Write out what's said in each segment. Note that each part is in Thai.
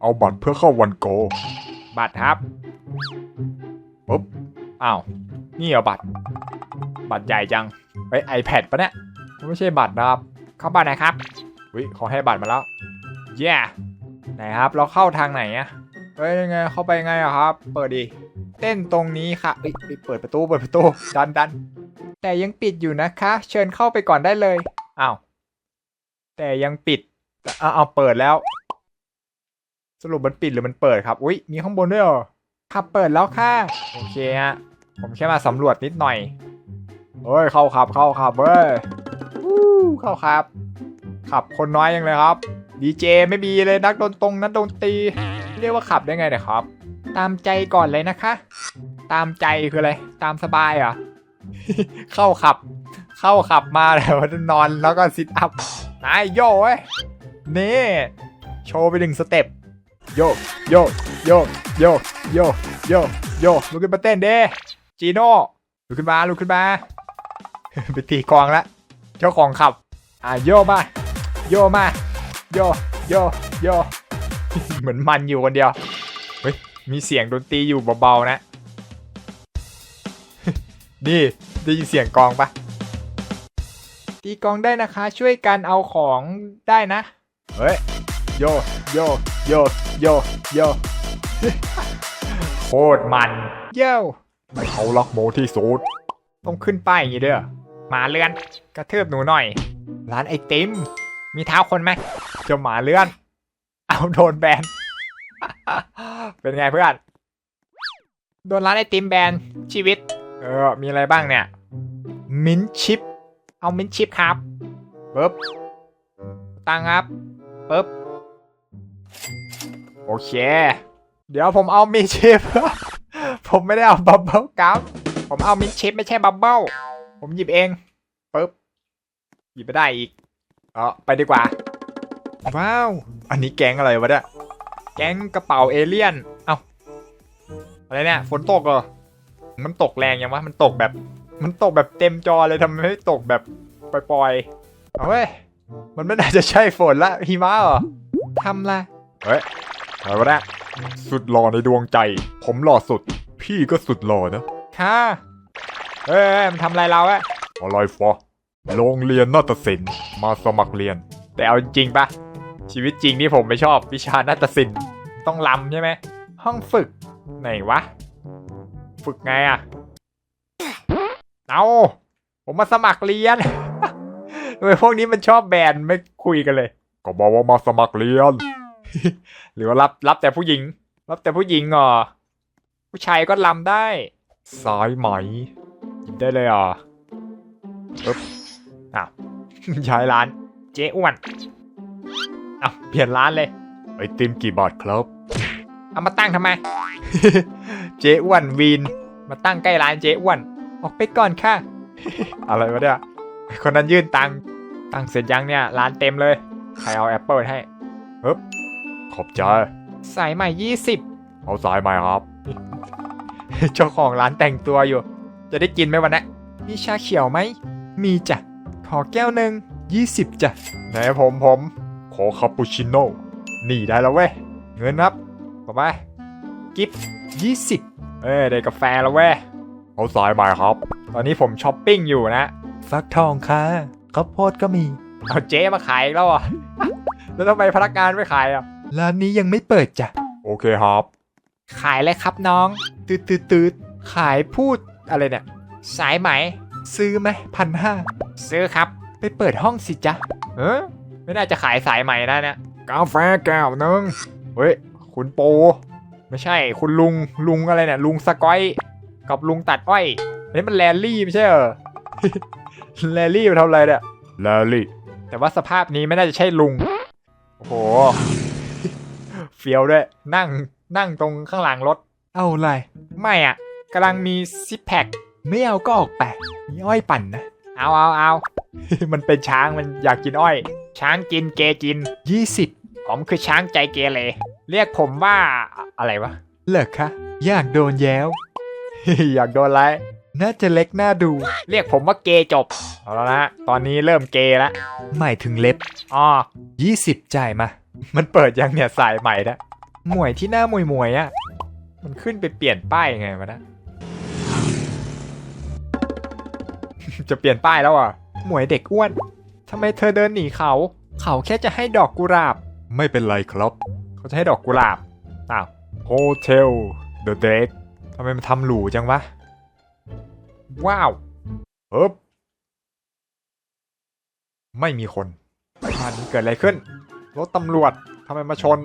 เอาบัตรเพื่อเข้าวันโก บัตรครับปุ๊บอ้าวนี่เหรอบัตร บัตรใหญ่จังไอไอแพดปะเนี่ยไม่ใช่บัตรนะครับ เข้าบัตรหนะครับวิเขาให้บัตรมาแล้วเย้ไหนครับ เราเข้าทางไหนอะเฮ้ยยังไงเข้าไปยังไงอะครับ เปิดดิเต้นตรงนี้ค่ะเอ้ยเอ้ยเปิดประตูเปิดประตูดันดันแต่ยังปิดอยู่นะคะ เชิญเข้าไปก่อนได้เลยอ้าวแต่ยังปิดอ้าวเอาเปิดแล้ว สรุปมันปิดหรือมันเปิดครับ อุ้ยมีข้างบนด้วยเหรอขับเปิดแล้วค่ะ โอเคฮะ ผมแค่มาสำรวจนิดหน่อยเฮ้ย เข้าขับ เข้าขับเว้ยวู้เข้าขับ ขับคนน้อยยังเลยครับ ดีเจไม่มีเลยนักดนตรงนักดนตรี เรียกว่าขับได้ไงเนี่ยครับ ตามใจก่อนเลยนะคะ ตามใจคืออะไร ตามสบายเหรอเข้าขับ เข้าขับมาแล้วนอนแล้วก็ซิทอัพนายโย่เว้ยนี่ โชว์ไปหนึ่งสเต็ป โยกโยกโยกโยกโยกโยกโยกลุกขึ้นมาเต้นเด้จีโน่ลุกขึ้นมาลุกขึ้นมาไปตีกองละเจ้าของขับ อะโยกมาโยกมาโยโยโยเหมือนมันอยู่คนเดียวเฮ้ยมีเสียงดนตรีอยู่เบาๆนะ นี่ได้ยินเสียงกองปะตีกองได้นะคะ ช่วยกันเอาของได้นะ เฮ้ยโยโยโย โยโยโคตรมัน เย้วเขารักโมที่สุดต้องขึ้นป้ายอย่างนี้เด้อหมาเลื่อน กระทืบหนูหน่อย ร้านไอติม มีเท้าคนไหมเจะหมาเลื่อน เอาโดนแบน เป็นไงเพื่อน โดนร้านไอติมแบนชีวิต เออ มีอะไรบ้างเนี่ย มิ้นท์ชิป เอามิ้นท์ชิปครับปึ๊บตังค์ครับปึ๊บ โอเค เดี๋ยวผมเอามิ้นท์ชิป ผมไม่ได้เอาบับเบิ้ลกัมผมเอามิ้นท์ชิปไม่ใช่บับเบิ้ลผมหยิบเองปึ๊บหยิบไม่ได้อีกเออไปดีกว่า ว้าว อันนี้แก๊งอะไรวะเนี่ยแก๊งกระเป๋าเอเลี่ยน เอ้าอะไรเนี่ยฝนตกเหรอมันตกแรงยังวะมันตกแบบ มันตกแบบเต็มจอเลยทำไมไม่ตกแบบปล่อยๆเอาเว้ย มันไม่น่าจะใช่ฝนละหิมะเหรอทำละเฮ้ย อะไรวะเนี่ยสุดหล่อในดวงใจ ผมหล่อสุด พี่ก็สุดหล่อนะค่ะเอ้ยมันทำอะไรเราอะอะไรฟอโรงเรียนนาฏศิลป์มาสมัครเรียน แต่เอาจริงๆปะชีวิตจริงที่ผมไม่ชอบวิชานาฏศิลป์ต้องลำใช่ไหม ห้องฝึก ไหนวะ ฝึกไงอะเอาผมมาสมัครเรียน ทำไมพวกนี้มันชอบแบนไม่คุยกันเลย ก็บอกว่ามาสมัครเรียน หรือว่ารับรับแต่ผู้หญิง รับแต่ผู้หญิงเหรอผู้ชายก็ลำได้สายไหมหยิบได้เลยเหรอปึ๊บอ้าวย้ายร้านเจ๊อ้วนอ้าวเปลี่ยนร้านเลยไอติมกี่บาทครับเอามาตั้งทำไม เจ๊อ้วนวีน มาตั้งใกล้ร้านเจ๊อ้วน ออกไปก่อนค่ะ อะไรวะเนี่ยคนนั้นยื่นตังค์ตังค์เสร็จยังเนี่ย ร้านเต็มเลย ใครเอาแอปเปิลให้ ขอบใจ สายใหม่ยี่สิบเอาสายไหมครับ เจ้าของร้านแต่งตัวอยู่ จะได้กินไหมวันนี้มีชาเขียวไหม มีจ้ะ ขอแก้วหนึ่งยี่สิบจ้ะไหนผมผม ขอคาปูชิโน่นี่ได้แล้วเว้ย เงินครับต่อไปกิฟยี่สิบเอ้ยได้กาแฟแล้วเว้ย เอาสายไหมครับ ตอนนี้ผมช้อปปิ้งอยู่นะ ฟักทองค่ะข้าวโพดก็มี เอาเจ๊มาขายอีกแล้วอะ แล้วทำไมพนักงานไม่ขายอะ ร้านนี้ยังไม่เปิดจ้ะ โอเคครับ ขายเลยครับน้อง ตืดตืดตืดขายพูดอะไรเนี่ย สายไหม ซื้อไหมพันห้าซื้อครับ ไปเปิดห้องสิจ๊ะเออไม่น่าจะขายสายใหม่นะเนี่ยกาแฟแก้วหนึงเฮ้ย คุณโป ไม่ใช่ คุณลุง ลุงอะไรเนี่ย ลุงสกอย กับลุงตัดอ้อยอันนี่มันแรลลี่ไม่ใช่เหรอ แรลลี่มาทำอะไรเนี่ยแลลี่ แต่ว่าสภาพนี้ไม่น่าจะใช่ลุง โอ้โห เฟี้ยวด้วย นั่งนั่งตรงข้างหลังรถ เอาอะไร ไม่อะกำลังมีซิปแพคไม่เอาก็ออกไปมีอ้อยปั่นนะ เอาเอาเอามันเป็นช้างมันอยากกินอ้อย ช้างกินเกกินยี่สิบผมคือช้างใจเกเรเรียกผมว่าอะไรวะเหรอคะอยากโดนแย้ว อยากโดนอะไรน่าจะเล็กน่าดู เรียกผมว่าเกจบ เอาแล้วนะ ตอนนี้เริ่มเกแล้วหมายถึงเล็บอ๋อยี่สิบจ่ายมา มันเปิดยังเนี่ยสายใหม่นะหมวยที่หน้าหมวยหมวยๆอะมันขึ้นไปเปลี่ยนป้ายยังไงวะนะ จะเปลี่ยนป้ายแล้วอะ หมวยเด็กอ้วนทำไมเธอเดินหนีเขา เขาแค่จะให้ดอกกุหลาบ ไม่เป็นไรครับ เขาจะให้ดอกกุหลาบ อ้าวโฮเทลเดอะเดกทำไมมันทำหรูจังวะ ว้าวเอ๊บไม่มีคนมันเกิดอะไรขึ้น รถตำรวจทำไมมาชน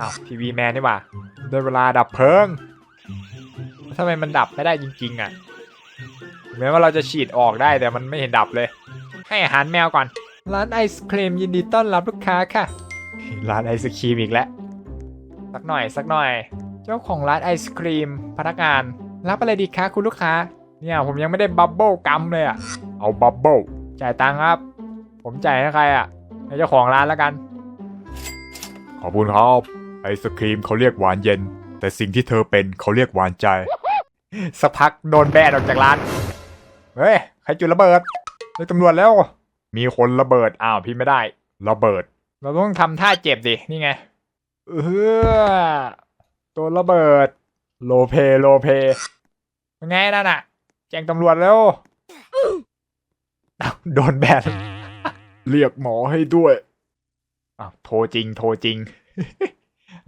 อ้าวทีวีแมนนี่หว่าได้เวลาดับเพลิงทำไมมันดับไม่ได้จริงๆอะถึงแม้ว่าเราจะฉีดออกได้แต่มันไม่เห็นดับเลย ให้อาหารแมวก่อน ร้านไอศครีมยินดีต้อนรับลูกค้าค่ะ ร้านไอศครีมอีกแล้วสักหน่อยสักหน่อย เจ้าของร้านไอศครีม พนักงาน รับอะไรดีคะคุณลูกค้า เนี่ยผมยังไม่ได้บับเบิลกัมเลยอะ เอาบับเบิลจ่ายตังค์ครับ ผมจ่ายให้ใครอะให้เจ้าของร้านแล้วกัน ขอบคุณครับ ไอศครีมเขาเรียกหวานเย็น แต่สิ่งที่เธอเป็นเขาเรียกหวานใจ สักพักโดนแบนออกจากร้าน เฮ้ย ใครจุดระเบิดเรียกตำรวจแล้ว มีคนระเบิด อ้าวพี่ไม่ได้ ระเบิด เราต้องทำท่าเจ็บดิ นี่ไง เออตัวระเบิด โลเพโลเพเป็นไงนั่นน่ะ แจ้งตำรวจแล้วอ้าวโดนแบน เรียกหมอให้ด้วย อ้าวโทรจริง โทรจริง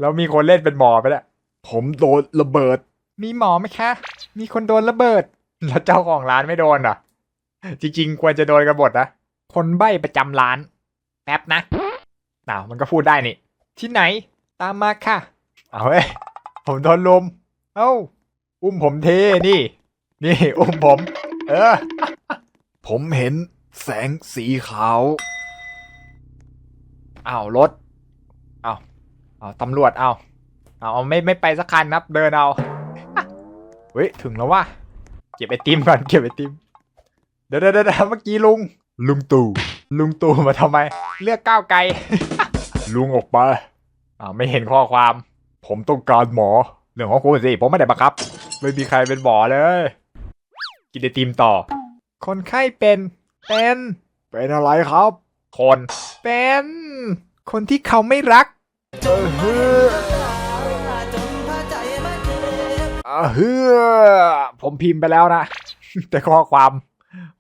แล้วมีคนเล่นเป็นหมอไปแล้วผมโดนระเบิด มีหมอไหมคะ มีคนโดนระเบิด แล้วเจ้าของร้านไม่โดนเหรอ จริง ๆ ควรจะโดนกันหมดนะ คนใบ้ประจำร้าน แป๊บนะอ้าวมันก็พูดได้นี่ ที่ไหน ตามมาค่ะ เอาเว้ย ผมโดนลม เอ้า อุ้มผมเท นี่ นี่ อุ้มผม เออ ผมเห็นแสงสีขาว อ้าวรถเอาเอาตำรวจเอาเอาเอาไม่ไม่ไปสักคันครับ เดินเอาเฮ้ยถึงแล้วว่ะเก็บไอติมก่อนเก็บไอติมเดี๋ยวเดี๋ยวเดี๋ยวเมื่อกี้ลุง ลุงตู่ลุงตู่มาทำไม เลือกก้าวไกล ลุงออกไปอ้าวไม่เห็นข้อความ ผมต้องการหมอเรื่องของคุณสิผมไม่ได้บังคับ ไม่มีใครเป็นหมอเลย กินไอติมต่อ คนไข้เป็น เป็น เป็นอะไรครับ คน เป็น คนที่เขาไม่รักอะเฮือผมพิมพ์ไปแล้วนะ แต่ข้อความ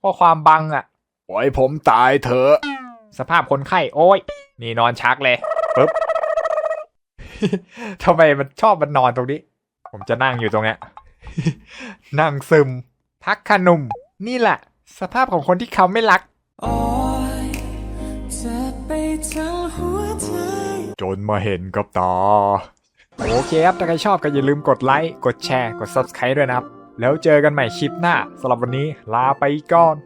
ข้อความบังอะปล่อยผมตายเถอะ สภาพคนไข้โอ้ย นี่นอนชักเลยปึ๊บทำไมมันชอบมันนอนตรงนี้ ผมจะนั่งอยู่ตรงเนี้ยนั่งซึม พักขนุ่ม นี่แหละ สภาพของคนที่เขาไม่รักโจนมาเห็นกับตา โอเคครับ ถ้าใครชอบก็อย่าลืมกดไลค์ กดแชร์ กด subscribe ด้วยนะครับ แล้วเจอกันใหม่คลิปหน้าสำหรับวันนี้ลาไปก่อน